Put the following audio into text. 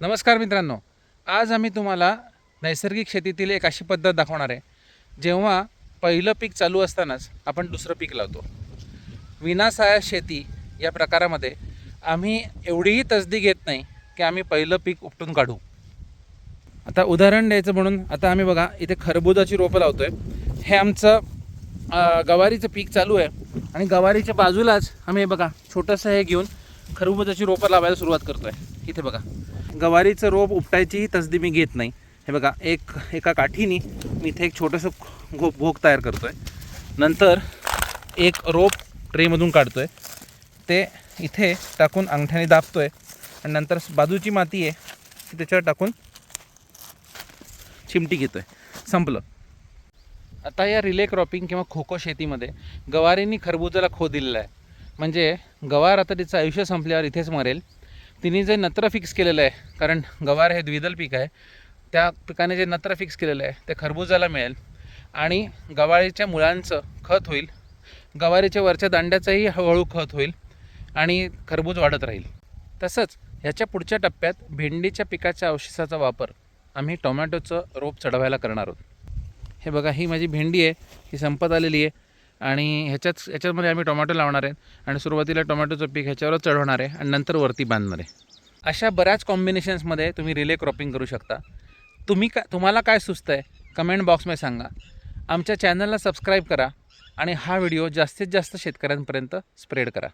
नमस्कार मित्रांनो. आज आम्ही तुम्हाला नैसर्गिक शेतीतील एक अशी पद्धत दाखवणार आहे. जेव्हा पहिलं पीक चालू असतानाच आपण दुसरं पीक लावतो. विनासाया शेती या प्रकारामध्ये आम्ही एवढीही तसदी घेत नाही की आम्ही पहिलं पीक उपटून काढू. आता उदाहरण द्यायचं म्हणून आता आम्ही बघा इथे खरबुजाची रोपं लावतो आहे हे आमचं गवारीचं पीक चालू आहे. आणि गवारीच्या बाजूलाच आम्ही हे बघा छोटंसं हे घेऊन खरबुजाची रोपं लावायला सुरुवात करतो आहे इथे बघा. गवारीचं रोप उपटायचीही तसदी मी घेत नाही. हे बघा एक एका काठीनी मी इथे एक छोटंसं घो भोग तयार करतो आहे नंतर एक रोप ट्रेमधून काढतो आहे ते इथे टाकून अंगठ्याने दाबतो आहे आणि नंतर बाजूची माती आहे ती त्याच्यावर टाकून चिमटी घेतो आहे संपलं. आता या रिले क्रॉपिंग किंवा खोखो शेतीमध्ये गवारींनी खरबुजाला खो दिलेला आहे. म्हणजे गवार आता तिचं आयुष्य संपल्यावर इथेच मरेल. तिने जे नत्र फिक्स केलेलं आहे कारण गवार हे द्विदल पीक आहे त्या पिकाने जे नत्र फिक्स केलेलं आहे ते खरबुजाला मिळेल आणि गवारीच्या मुळांचं खत होईल. गवारीच्या वरच्या दांड्याचंही हळूहळू खत होईल आणि खरबूज वाढत राहील. तसंच ह्याच्या पुढच्या टप्प्यात भेंडीच्या पिकाच्या अवशेषाचा वापर आम्ही टोमॅटोचं रोप चढवायला करणार आहोत. हे बघा ही माझी भेंडी आहे ही संपत आलेली आहे. आणि ह्याच्याच ह्याच्यामध्ये आम्ही टोमॅटो लावणार आहे आणि सुरुवातीला टोमॅटोचं पीक ह्याच्यावरच चढवणार आहे आणि नंतर वरती बांधणार आहे. अशा बऱ्याच कॉम्बिनेशन्समध्ये तुम्ही रिले क्रॉपिंग करू शकता. तुम्ही का तुम्हाला काय सुचतं आहे कमेंट बॉक्समध्ये सांगा. आमच्या चॅनलला सबस्क्राईब करा आणि हा व्हिडिओ जास्तीत जास्त शेतकऱ्यांपर्यंत स्प्रेड करा.